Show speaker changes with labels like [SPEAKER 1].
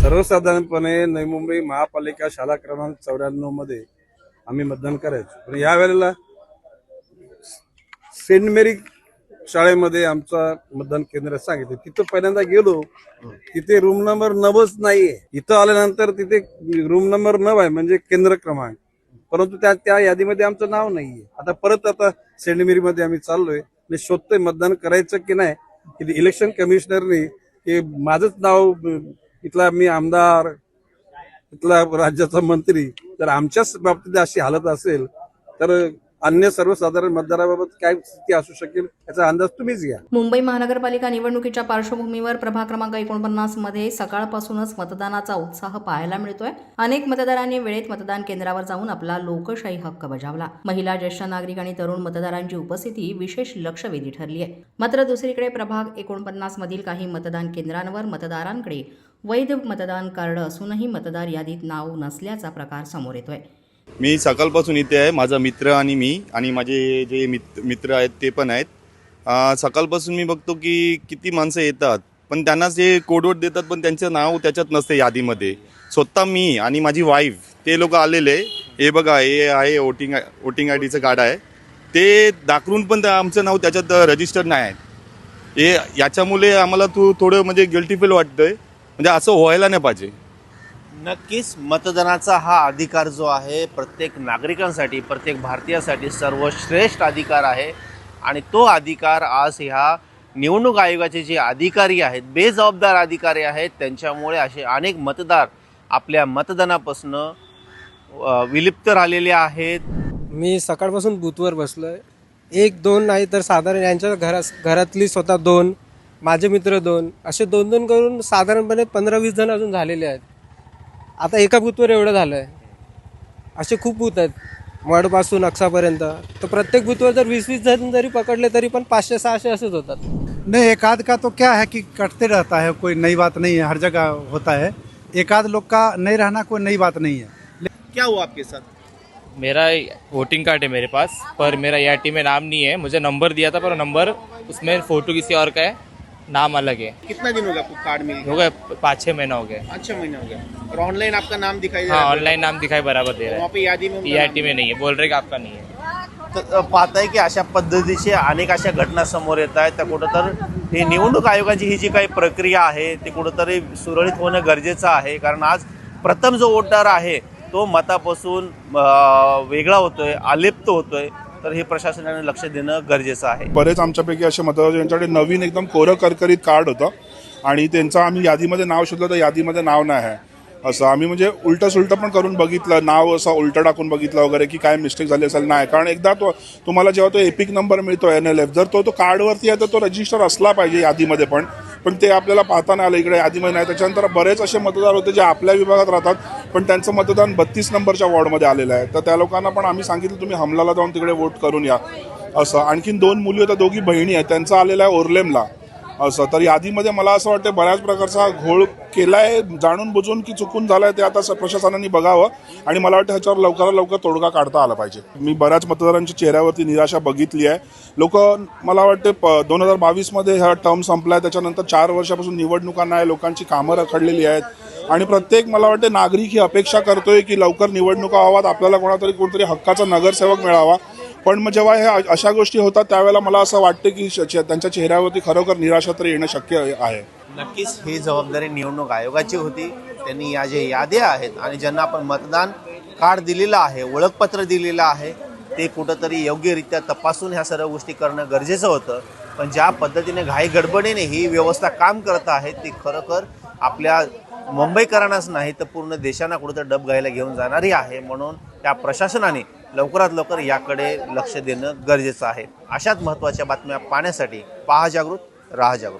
[SPEAKER 1] सर्वसाधारणपणे नवी मुंबई महापालिका शाळा क्रमांक चौऱ्याण्णवमध्ये आम्ही मतदान करायचो. पण या वेळेला सेंट मेरी शाळेमध्ये आमचा मतदान केंद्र सांगितलं. तिथं पहिल्यांदा गेलो. तिथे रूम नंबर नवच नाहीये. इथं आल्यानंतर तिथे रूम नंबर नव आहे म्हणजे केंद्र क्रमांक. परंतु त्या त्या यादीमध्ये आमचं नाव नाहीये. आता परत आता सेंट मेरी मध्ये आम्ही चाललोय. आणि शोधतोय मतदान करायचं की नाही. इलेक्शन कमिशनरने हे माझंच नाव इथला मी आमदार इथला राज्याचा मंत्री जर आमच्याच बाबतीत अशी हालत असेल तर अन्य सर्वसाधारण मतदाराबाबत काय स्थिती असू शकेल याचा अंदाज तुम्हीच घ्या.
[SPEAKER 2] मुंबई महानगरपालिका निवडणुकीच्या पार्श्वभूमीवर प्रभाग क्रमांक एकोणपन्नासमध्ये सकाळपासूनच मतदानाचा उत्साह पाहायला मिळतोय. अनेक मतदारांनी वेळेत मतदान केंद्रावर जाऊन आपला लोकशाही हक्क बजावला. महिला ज्येष्ठ नागरिक आणि तरुण मतदारांची उपस्थिती विशेष लक्षवेधी ठरली आहे मात्र दुसरीकडे प्रभाग एकोणपन्नास मधील काही मतदान केंद्रांवर मतदारांकडे वैध मतदान कार्ड असूनही मतदार यादीत नाव नसल्याचा प्रकार समोर येतोय.
[SPEAKER 3] मी सकाळपासून इथे आहे. माझा मित्र आणि मी आणि माझे जे मित्र मित्र आहेत ते पण आहेत. सकाळपासून मी बघतो की किती माणसं येतात. पण त्यांना जे कोडवट देतात पण त्यांचं नाव त्याच्यात नसते यादीमध्ये. स्वतः मी आणि माझी वाईफ ते लोक आलेले. हे बघा हे आहे वोटिंग वोटिंग आय डीचं कार्ड आहे. ते दाखवून पण त्या- आमचं नाव त्याच्यात रजिस्टर नाही आहे. हे याच्यामुळे आम्हाला तू थोडं म्हणजे गिल्टी फील वाटतंय. म्हणजे असं व्हायला नाही पाहिजे.
[SPEAKER 4] नक्कीच मतदानाचा हा अधिकार जो आहे प्रत्येक नागरिकांसाठी प्रत्येक भारतीयासाठी सर्वश्रेष्ठ अधिकार आहे. आणि तो अधिकार आज ह्या निवडणूक आयोगाचे जे अधिकारी आहेत बेजबाबदार अधिकारी आहेत त्यांच्यामुळे असे अनेक मतदार आपल्या मतदानापासून विलिप्त राहिलेले आहेत.
[SPEAKER 5] मी सकाळपासून बूथवर आहे एक दोन नाही तर साधारण यांच्या घरा घरातली स्वतः दोन माझे मित्र दोन असे दोन दोन करून साधारणपणे पंधरा वीस जण अजून झालेले आहेत. आता एका बूथवर एवढं झालं आहे असे खूप बूथ आहेत. मडपासून अक्षापर्यंत तर प्रत्येक बूथवर जर वीस वीस जण जरी पकडले तरी पण पाचशे सहाशे असेच होतात.
[SPEAKER 6] नहीं एक आध का तो क्या है कि कटते रहता है कोई नई बात नहीं है हर जगह होता है. एक आध लोग का नहीं रहना कोई नई बात नहीं है.
[SPEAKER 4] क्या हुआ आपके साथ?
[SPEAKER 7] मेरा वोटिंग कार्ड है मेरे पास पर मेरा ई में नाम नहीं है. मुझे नंबर दिया था पर नंबर उसमें फ़ोटो किसी और का है. नाम अलग है।
[SPEAKER 4] कितना दिन हो गया आपको कार्ड मिल
[SPEAKER 7] हो गए पाँच छः महीना हो गए
[SPEAKER 4] अच्छा महीना हो गया। और ऑनलाइन आपका नाम दिखाई दे
[SPEAKER 7] हाँ
[SPEAKER 4] रहा है?
[SPEAKER 7] ऑनलाइन नाम दिखाई बराबर दे रहा
[SPEAKER 4] वहाँ पे यादी में
[SPEAKER 7] है
[SPEAKER 4] उनका
[SPEAKER 7] ई में नहीं है बोल रहे कि आपका नहीं है।
[SPEAKER 4] तर पाहताय की अशा पद्धतीचे अनेक अशा घटना समोर येत आहेत. तर कुठंतर ही निवडणूक आयोगाची ही जी काही प्रक्रिया आहे ती कुठंतरी सुरळीत होणं गरजेचं आहे. कारण आज प्रथम जो वोटर आहे तो मतापासून अं, वेगळा होतोय अलिप्त होतोय. तर हे प्रशासनाने लक्ष देणं गरजेचं आहे.
[SPEAKER 8] बरेच आमच्यापैकी असे मतदार ज्यांच्याकडे नवीन एकदम कोरं करकरीत कार्ड होतं आणि त्यांचं आम्ही यादीमध्ये नाव शोधलं तर यादीमध्ये नाव नाही आहे. असं आम्ही म्हणजे उलटं सुलटं पण करून बघितलं नाव असं उलटं टाकून बघितलं वगैरे की काय मिस्टेक झाली असेल नाही. कारण एकदा तो तुम्हाला जेव्हा तो एपिक नंबर मिळतो एन एल एफ जर तो तो कार्डवरती आहे तर तो रजिस्टर असला पाहिजे यादीमध्ये पण. पण ते आपल्याला पाहताना आलं इकडे यादीमध्ये नाही. त्याच्यानंतर बरेच असे मतदार होते जे आपल्या विभागात राहतात पण त्यांचं मतदान बत्तीस नंबरच्या वॉर्डमध्ये आलेलं आहे. तर त्या लोकांना पण आम्ही सांगितलं तुम्ही हमलाला जाऊन तिकडे वोट करून या. असं. आणखीन दोन मुली होत्या दोघी बहिणी आहेत. त्यांचं आलेलं आहे ओरलेमला. असं. तर यादीमध्ये मला असं वाटतं बऱ्याच प्रकारचा घोळ केलाय जाणून बुजून की चुकून झालाय ते आता स- प्रशासनाने बघावं. आणि मला वाटतं ह्याच्यावर लवकरात लवकर तोडगा काढता आला पाहिजे. मी बऱ्याच मतदारांच्या चेहऱ्यावरती निराशा बघितली आहे. लोक मला वाटते दोन हजार बावीसमध्ये हा टर्म संपलाय. त्याच्यानंतर चार वर्षापासून निवडणुकांना आहे लोकांची कामं रखडलेली आहेत. आणि प्रत्येक मला वाटते नागरिक ही अपेक्षा करतोय की लवकर निवडणुका व्हावात आपल्याला कोणातरी कोणतरी हक्काचा नगरसेवक मिळावा. पण मग जेव्हा हे अशा गोष्टी होतात त्यावेळेला मला असं वाटतं की श- त्यांच्या चेहऱ्यावरती खरोखर निराशा तरी येणं शक्य आहे.
[SPEAKER 4] नक्कीच ही जबाबदारी निवडणूक आयोगाची होती. त्यांनी या जे याद्या आहेत आणि ज्यांना आपण मतदान कार्ड दिलेलं आहे ओळखपत्र दिलेलं आहे ते कुठंतरी योग्यरित्या तपासून ह्या सर्व गोष्टी करणं गरजेचं होतं. पण ज्या पद्धतीने घाई गडबडीने ही व्यवस्था काम करत आहे ती खरोखर आपल्या मुंबईकरांनाच नाही तर पूर्ण देशांना कुठंतरी डब घायला घेऊन जाणारी आहे. म्हणून त्या प्रशासनाने लवकरात लवकर याकडे लक्ष देणं गरजेचं आहे. अशाच महत्त्वाच्या बातम्या पाहण्यासाठी पहा जागृत राहा जागृत.